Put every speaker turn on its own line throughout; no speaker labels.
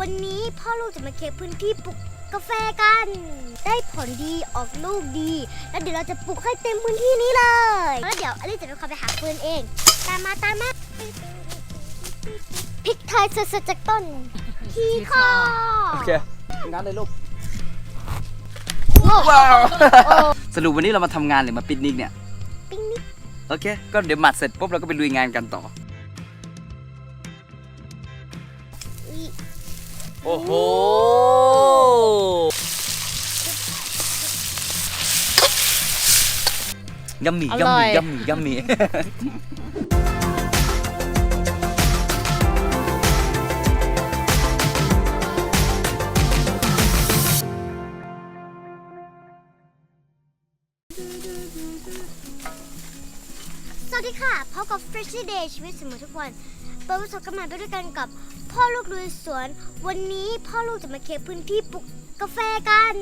วันนี้พ่อลูกจะมาเคลียร์พื้นที่ปลูกกาแฟกัน ได้ผลดีออกลูกดี แล้วเดี๋ยวเราจะปลูกให้เต็มพื้นที่นี้เลย แล้วเดี๋ยวอลิซจะเป็นคนไปหาฟืนเอง ตามมาตามมาพริกไทยสดๆจากต้น ที่คอ
โอเคงั้นเลยลูก
ว้าว
สรุปวันนี้เรามาทำงานหรือมาปิกนิกเนี่ย
ปิ้งนิด
โอเค ก็เดี๋ยวหมัดเสร็จปุ๊บเราก็ไปลุยงานกันต่อ โอ้โห ยัมมี่
อ
ยัม
ร่อ
มี่
ย
ยัมมี่ยัมมี่
สวัสดีค่ะพบกับ Freshly Day ชีวิตสมอทุกวันเปิดประสบการณ์ไปด้วยกันกับ พ่อลูกลุยสวน วันนี้พ่อลูกจะมาเคลียร์พื้นที่ปลูกกาแฟกัน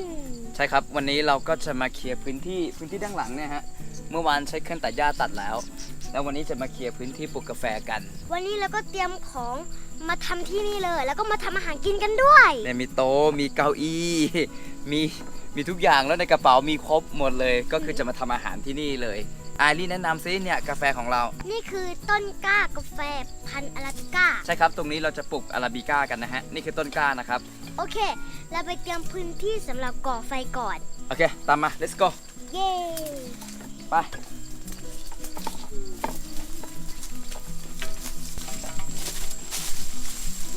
ใช่ครับ วันนี้เราก็จะมาเคลียร์พื้นที่พื้นที่ด้านหลังเนี่ยฮะ เมื่อวานใช้เครื่องตัดหญ้าตัดแล้ว แล้ววันนี้จะมาเคลียร์พื้นที่ปลูกกาแฟกัน
วันนี้เราก็เตรียมของมาทำที่นี่เลย แล้วก็มาทำอาหารกินกันด้วย
เนี่ยมีโต๊ะมีเก้าอี้ มีมีทุกอย่างแล้วในกระเป๋ามีครบหมดเลย ก็คือจะมาทำอาหารที่นี่เลย อารีแนะนำซิเนี่ยกาแฟของเรา
นี่คือต้นกล้ากาแฟพันธุ์อาราบิก้า
ใช่ครับ ตรงนี้เราจะปลูกอาราบิก้ากันนะฮะ นี่คือต้นกล้านะครับ
โอเค เราไปเตรียมพื้นที่สำหรับก่อไฟก่อน
โอเค ตามมา let's go
เย้
ไป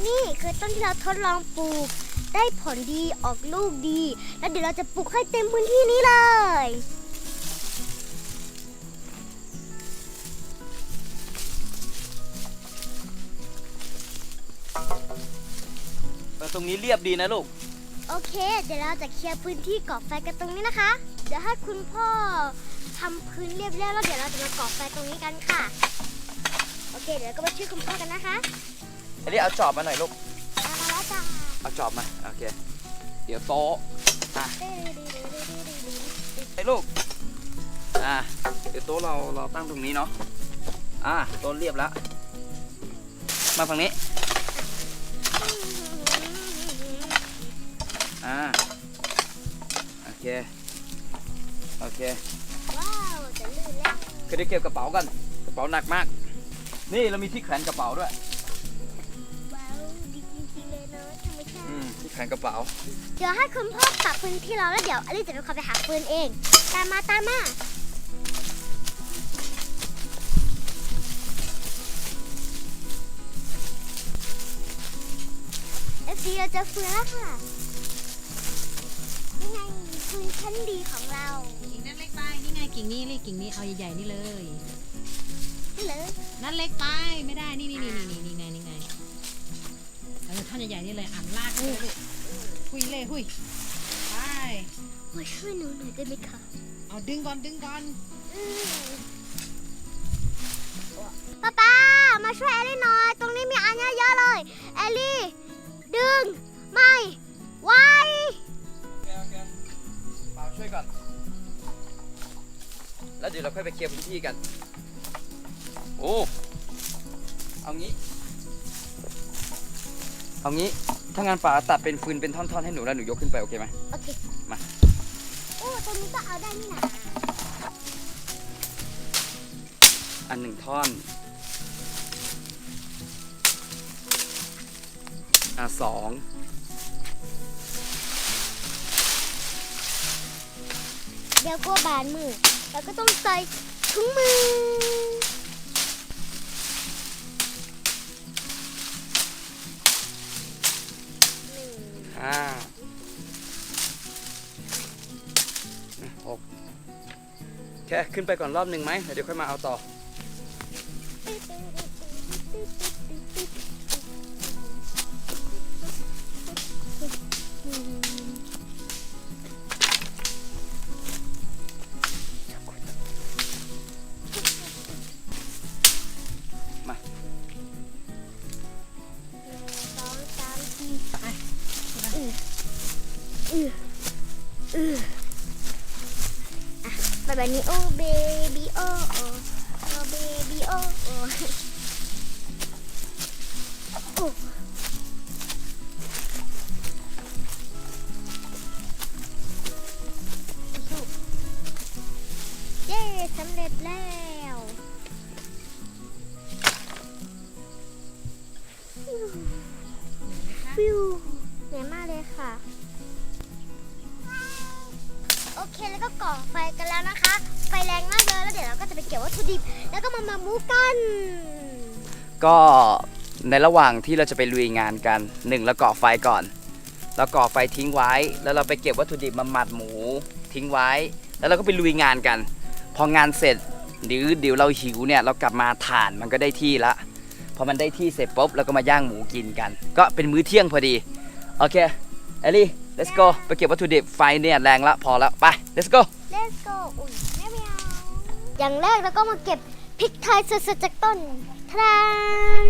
นี่คือต้นที่เราทดลองปลูก ได้ผลดีออกลูกดี แล้วเดี๋ยวเราจะปลูกให้เต็มพื้นที่นี้เลย
รงนี้เรียบดีนะลูก
โอเค เดี๋ยวเราจะเคลียร์พื้นที่ก่อไฟกันตรงนี้นะคะ เดี๋ยวให้คุณพ่อทำพื้นเรียบๆแล้วเดี๋ยวเราจะมาก่อไฟตรงนี้กันค่ะ โอเค เดี๋ยวก็มาช่วยคุณพ่อกันนะคะ
อันนี้เอาจอบมาหน่อยลูก
ตามมาแล้วจ้า
เอาจอบมา โอเค เดี๋ยวโต๊ะอะไอ้ลูก อะ เดี๋ยวโต๊ะเราเราตั้งตรงนี้เนาะ อะโต๊ะเรียบแล้ว มาฝั่งนี้ อ่าโอเคโอเค
ว้าวจะลื่นแล้ว
คือได้เก็บกระเป๋ากันกระเป๋าหนักมาก นี่เรามีที่แขวนกระเป๋าด้วย
ว้าวดีจริงๆเลยเนาะธรรมชา
อื
ติ
มที่แขวนกระเป๋า
เดี๋ยวให้คุณพ่อปรับพื้นที่เราแล้วเดี๋ยวอลิซจะเป็นคนไปหาปืนเอง ตามมาตามมาเอฟซีเราเจะฟืนแล้วค่ะนี่ ไงฟืนชั้นดีของเรา
กิ่งนั้นเล็กไปนี่ไงกิ่งนี้เลยกิ่งนี้เอาใหญ่ๆนี่เลย
ฮัลโหล
นั่นเล็กไปไม่ได้นี่นี่นี่นี่นี่ไงนี่ไงเออท่อนใหญ่ๆนี่เลยอ่านลากเลยหุยเลยหุยไป
มาช่วยหนูหน่อยได้ไหมคะ
เอาดึงก่อนดึงก่อน
อืมป้าป้ามาช่วยแอลลี่หน่อยตรงนี้มีอันเยอะๆเลยแอลลี่ดึงไม่ไหว
ช่วยก่อน แล้วเดี๋ยวเราค่อยไปเคลียร์พื้นที่กัน โอ้ เอางี้ เอางี้ ถ้างานป่าตัดเป็นฟืนเป็นท่อนๆให้หนูแล้วหนูยกขึ้นไปโอเคไหม
โอเค
มา
โอ้ตรงนี้ก็เอาได้นี่นะ
อันหนึ่งท่อน อะสอง
เดี๋ยวกลัวบานมือ แล้วก็ต้องใส่ถุงมือ
ห้าหกแค่ขึ้นไปก่อนรอบหนึ่งไหมแล้วเดี๋ยวค่อยมาเอาต่อ
อืออือแบบนี้โอ้เบบี้โอ้โอ้เบบี้โอ้โอเย้สำเร็จแล้วฟิวเหนื่อยมากเลยค่ะ เคแล้วก็ก่อไฟกันแล้วนะคะ ไฟแรงมากเลยแล้วเดี๋ยวเราก็จะไปเก็บวัตถุดิบ แล้วก็มามามูกัน
ก็ในระหว่างที่เราจะไปลุยงานกันหนึ่งเราก่อไฟก่อนเราก่อไฟทิ้งไว้ แล้วเราไปเก็บวัตถุดิบมาหมัดหมู ทิ้งไว้ แล้วเราก็ไปลุยงานกัน พองานเสร็จหรือเดี๋ยวเราหิวเนี่ยเรากลับมาถ่านมันก็ได้ที่ละพอมันได้ที่เสร็จปุ๊บเราก็มาย่างหมูกินกัน ก็เป็นมื้อเที่ยงพอดีโอเคเอลลี่ let's go ไปเก็บวัตถุดิบไฟเนี่ยแรงละพอแล้วไป let's go
Let's go อุ่นแม่ไม่เอา อย่างแรกเราก็มาเก็บพริกไทยสดๆจากต้นทราน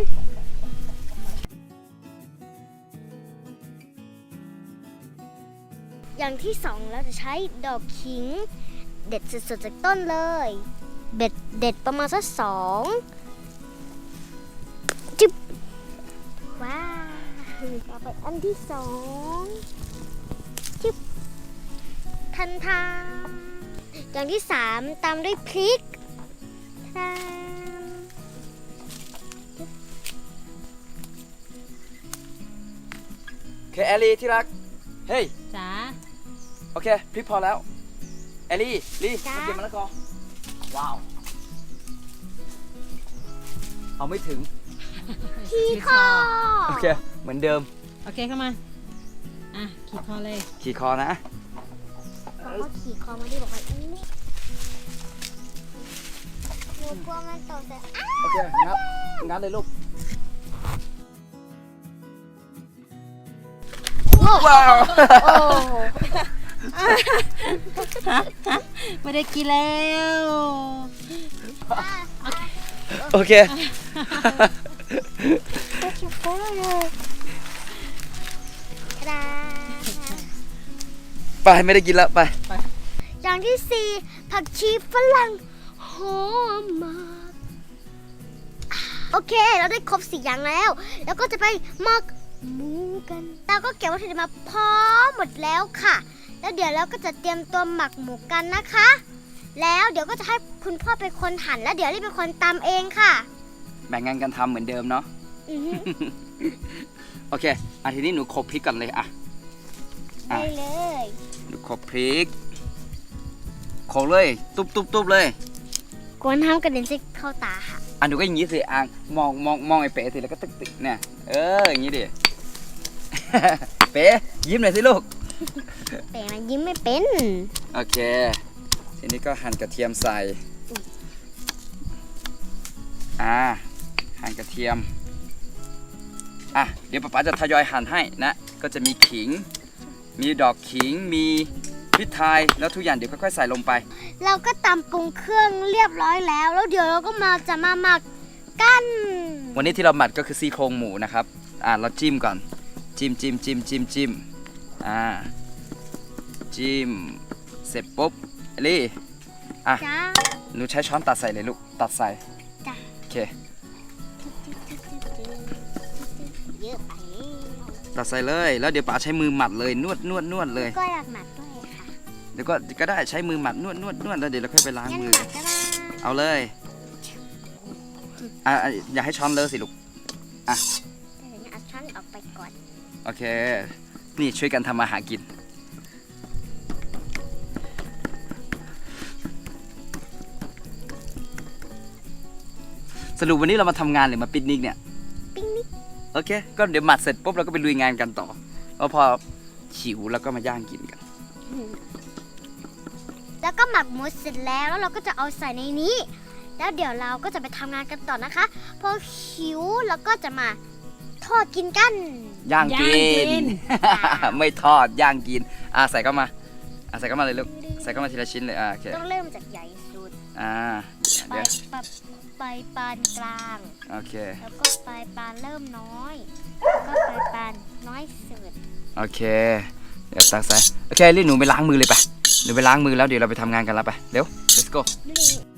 อย่างที่สองเราจะใช้ดอกขิง เด็ดสดๆจากต้นเลยเบ็ดเด็ดประมาณสักสองจึ๊บว้าวต่อไปอันที่สอง ทันทาอย่างที่สามตามด้วยพริกทาน
โอเคเอลลี่ที่รัก เฮ้ย
จ๋า
โอเคพริกพอแล้วเอลลี่ลี่มาเก็บมะละกอว้าว เอาไม่ถึง
ขี่คอ
โอเค เหมือนเดิม
โอเคเข้ามา อะขี่คอเลย
ขี่คอนะ
บอกว่าขี่คอมาดิบอกว่าอีนี่หนูกลัวมันตกแต่อ้า
โอเคงัดงัดเลยลูกว้าว
โอ้
ไม่ได้กินแล้ว
โอเค
ก็ชิบะเลยกระดาษ
ไปไม่ได้กินแล้วไป
อย่างที่สี่ผักชีฝรั่งหอมมากโอเค เราได้ครบสี่อย่างแล้ว แล้วก็จะไปหมักหมูกันเราก็เก็บวัตถุดิบมาพร้อมหมดแล้วค่ะ แล้วเดี๋ยวเราก็จะเตรียมตัวหมักหมูกันนะคะ แล้วเดี๋ยวก็จะให้คุณพ่อเป็นคนหั่นแล้วเดี๋ยวรีบเป็นคนตำเองค่ะ
แบ่งงานกันทำเหมือนเดิมเนาะ
อือฮึ
โอเคอะทีนี้หนูโขลกพริกก่อนเลยอะอะ
ได้เลย
หนูโขลกพริกโขลกเลย ตุบตุบตุบเลย
กวนน้ำกระเด็นใส่เข้าตาค่ะ
อะหนูก็อย่างนี้สิอะมองมองมองไอ้เป๋สิแล้วก็ตึกตึกเนี่ยเอออย่างนี้ดิ เป๋ยิ้มหน่อยสิลูก
แต่มันยิ้มไม่เป็น
โอเค ทีนี้ก็หั่นกระเทียมใส่อ่าหั่นกระเทียมอะเดี๋ยวป๊าป๊าจะทยอยหั่นให้นะ ก็จะมีขิง มีดอกขิง มีพริกไทย แล้วทุกอย่างเดี๋ยวค่อยๆใส่ลงไป
เราก็ตำปรุงเครื่องเรียบร้อยแล้ว แล้วเดี๋ยวเราก็มาจะมาหมักกัน
วันนี้ที่เราหมัดก็คือซี่โครงหมูนะครับ อ่าเราจิ้มก่อน จิ้มจิ้มจิ้มจิ้มจิ้มอ่า จิ้ม เสร็จปุ๊บเอลลี่ อะ
จ้า
หนูใช้ช้อนตัดใส่เลยลูก ตัดใส่
จ้า
โอเค ตัดใส่เลย แล้วเดี๋ยวป๋าใช้มือหมัดเลยนวดนวดนวดเลย
ก็อยากหมักด้วยค่ะ
เดี๋ยวก็ก็ได้ใช้มือหมัดนวดนวดนวดแล้วเดี๋ยวเราค่อยไปล้าง
งั้น
มือ
หมักก็ได้
เอาเลยอะอะอย่าให้ช้อนเลอะสิลูก
แต่เดี๋ยวเอาช้อนออกไปก่อน
โอเค นี่ช่วยกันทำอาหารกิน สรุปวันนี้เรามาทำงานหรือมาปิกนิกเนี่ย
ปิ้งนิด
โอเค ก็เดี๋ยวหมัดเสร็จปุ๊บเราก็ไปลุยงานกันต่อแล้วพอหิวแล้วก็มาย่างกินกัน
แล้วก็หมักหมูเสร็จแล้วแล้วเราก็จะเอาใส่ในนี้ แล้วเดี๋ยวเราก็จะไปทำงานกันต่อนะคะพอหิวเราก็จะมาทอดกินกัน
ย่างกิ
ย่างกิ
น
น
ไม่ทอดย่างกินอะใส่เข้ามาอะใส่เข้ามาเลยลูก ใส่เข้ามาทีละชิ้นเลยอะโอเค
ต้องเริ่มจากใหญ่สุด
อ่า
ไป
เดี๋ยว
ปะไปปานกลาง
โอเค
แล้วก็ไปปานเริ่มน้อยแล้วก็ไปปานน้อยสุด
โอเคเดี๋ยวตักใส่โอเครีบหนูไปล้างมือเลยไปหนูไปล้างมือแล้วเดี๋ยวเราไปทำงานกันแล้วไปเร็ว let's go
นี่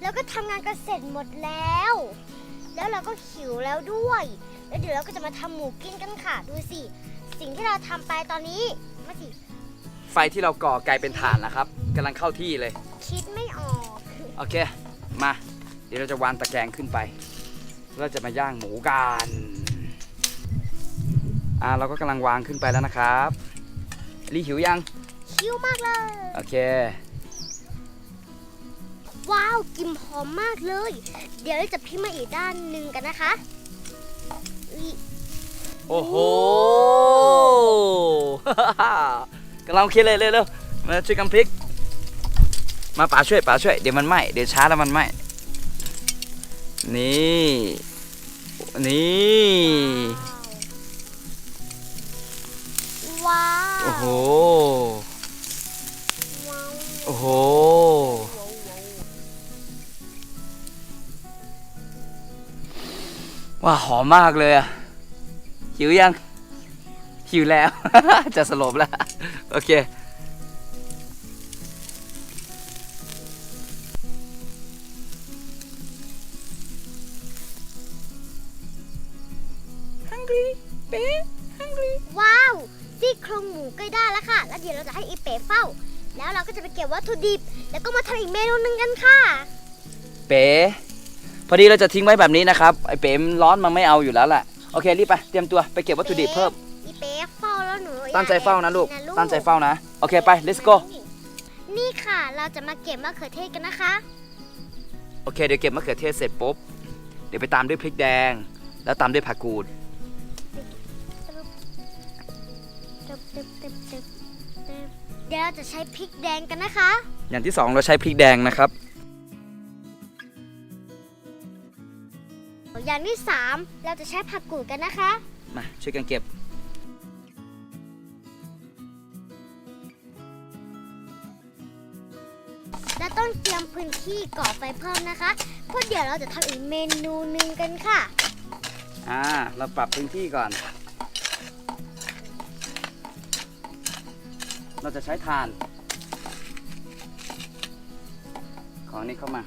แล้วก็ทำงานกันเสร็จหมดแล้ว แล้วเราก็หิวแล้วด้วย แล้วเดี๋ยวเราก็จะมาทำหมูกินกันค่ะ ดูสิ สิ่งที่เราทำไปตอนนี้มาสิ
ไฟที่เราก่อกลายเป็นถ่านแล้วครับกำลังเข้าที่เลย
คิดไม่ออก
โอเค มา เดี๋ยวเราจะวางตะแกรงขึ้นไป เราจะมาย่างหมูกันอ่าเราก็กำลังวางขึ้นไปแล้วนะครับรีหิวยัง
คิ้วมากเลย
โอเค
ว้าวกลิ่นหอมมากเลย เดี๋ยวเราจะพลิกมาอีกด้านหนึ่งกันนะคะอุ๊ย
โอ้โหกำลังโอเคเลยเร็วๆมาช่วยกันพลิก มาป๋าช่วยป๋าช่วยเดี๋ยวมันไหม้เดี๋ยวช้าแล้วมันไหม้นี่ นี่
ว้า
หอมมากเลยอะหิวยัง หิวแล้ว จะสลบแล้ว โอเค hungry เป๊ hungry
ว้าวซี่โครงหมูใกล้ได้แล้วค่ะ แล้วเดี๋ยวเราจะให้อีเป๋เฝ้า แล้วเราก็จะไปเก็บวัตถุดิบ แล้วก็มาทำอีกเมนูหนึ่งกันค่ะ
เป๋ พอดีเราจะทิ้งไว้แบบนี้นะครับไอเป๋มนร้อนมันไม่เอาอยู่แล้วแหละโอเครีบไปเตรียมตัวไปเก็บวัตถุดิบเพิ่ม
อีเป๋เฝ้าแล้วหนู
ตั้งใจเฝ้านะลูก
อย่า
ตั้งใจเฝ้านะโอเคไป let's go
นี่ค่ะเราจะมาเก็บมะเขือเทศกันนะคะ
โอเคเดี๋ยวเก็บมะเขือเทศเสร็จปุ๊บเดี๋ยวไปตามด้วยพริกแดง แล้วตามด้วยผักกูด
เดี๋ยวเราจะใช้พริกแดงกันนะคะ
อย่างที่สองเราใช้พริกแดงนะครับ
อย่างที่สามเราจะใช้ผักกูดกันนะคะ
มาช่วยกันเก็บ
และต้องเตรียมพื้นที่ก่อไฟเพิ่มนะคะเพราะเดี๋ยวเราจะทำอีกเมนูหนึ่งกันค่ะ
อ่า เราปรับพื้นที่ก่อน เราจะใช้ถ่าน ของนี้เข้ามา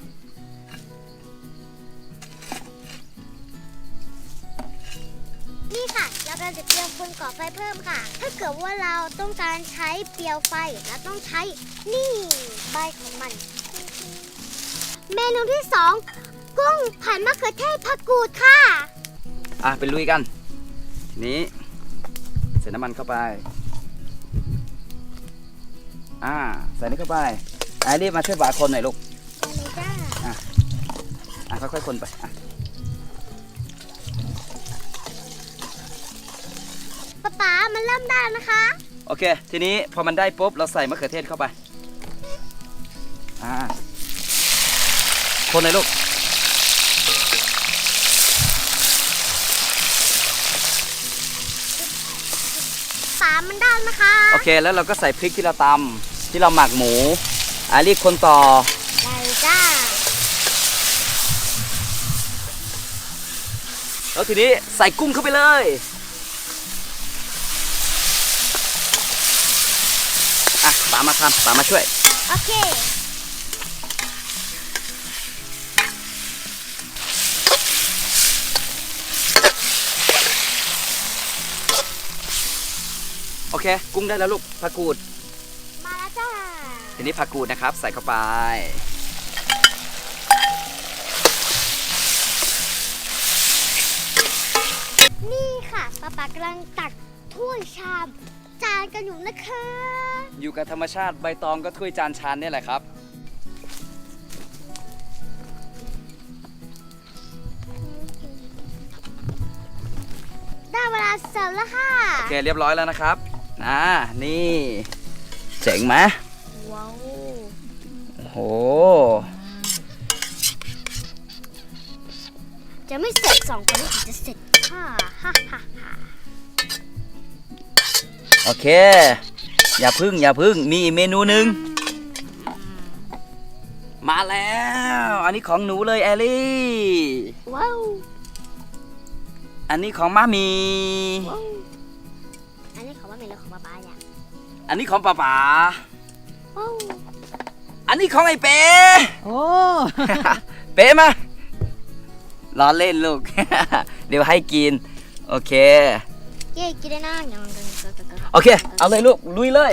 นี่ค่ะ เรากำลังจะเตรียมฟืนก่อไฟเพิ่มค่ะ ถ้าเกิดว่าเราต้องการใช้เปลวไฟเราต้องใช้นี่ใบของมัน เมนูที่สองกุ้งผัดมะเขือเทศผักกูดค่ะ
อะไปลุยกัน ทีนี้ใส่น้ำมันเข้าไป อ่า ใส่นี่เข้าไปไอ้รีบมาช่วยบาคนหน่อยลูก
ไปเลยจ้า
อะค่อยๆคนไปอะ
ป๊าป๊ามันเริ่มได้แล้วนะคะ
โอเค ทีนี้พอมันได้ปุ๊บเราใส่มะเขือเทศเข้าไปอ่าคนเลยลูก
ป๊ามันได้แล้วนะคะ
โอเค แล้วเราก็ใส่พริกที่เราตำที่เราหมักหมูอะรีบคนต่อ
ได้เลยจ้า
แล้วทีนี้ใส่กุ้งเข้าไปเลย ป๋ามาทำป๋ามาช่วย
โอเค
โอเค กุ้งได้แล้วลูกผักกูด
มาแล้วจ้า
ทีนี้ผักกูดนะครับ ใส่เข้าไป
นี่ค่ะป๊าป๊ากำลังตักถ้วยชามจานกันอยู่นะคะ
อยู่กับธรรมชาติใบตองก็ถ้วยจานชานเนี่ยแหละครับ
ได้เวลาเสิร์ฟแล้วค่ะ
โอเคเรียบร้อยแล้วนะครับอ่านี่ เจ๋งไหม
ว้าว
โอ้โห
จะไม่เสร็จสองคนนี้ถึงจะเสร็จค่ะฮ่าฮ่าฮ่า
โอเค อย่าพึ่งอย่าพึ่งมีอีกเมนูหนึ่งมาแล้ว อันนี้ของหนูเลยแอลลี่
ว้าว
อันนี้ของมามี
ว้าวอันนี้ของว่าเป็นเรื่องของป๊าป๊าเนี่ย
อันนี้ของป๋าป๋า
ว้าว
อันอันนี้ของไอ้เป๊
โอ้
เป๊มาล้อเล่นลูก เดี๋ยวให้กิน โอเค
เย้กินได้นะยังยังยังยัง
โอเค เอาเลยลูก ลุยเลย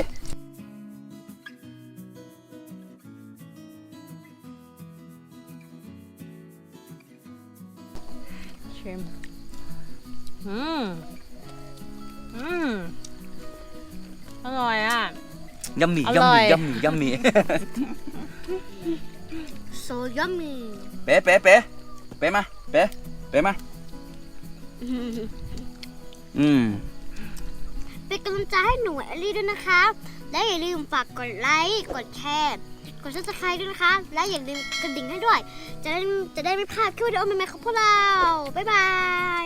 ชิม อืม อืม อร่อยอะ
ยัมมี่
อ
ยัม
ร่อ
มี่
ย
ยัมมี่ยัมมี่
โซยัมมี่
เป๊ะเป๊ะเป๊ะเป๊ะมา เป๊ะเป๊ะมา อืม
เป็นกำลังใจให้หนูแอลลี่ด้วยนะคะ และอย่าลืมฝากกดไลค์กดแชร์กดซับสไครต์ด้วยนะคะ และอย่าลืมกระดิ่งให้ด้วย จะได้จะได้ไม่พลาดคลิปวิดีโอใหม่ๆของพวกเรา บ๊ายบาย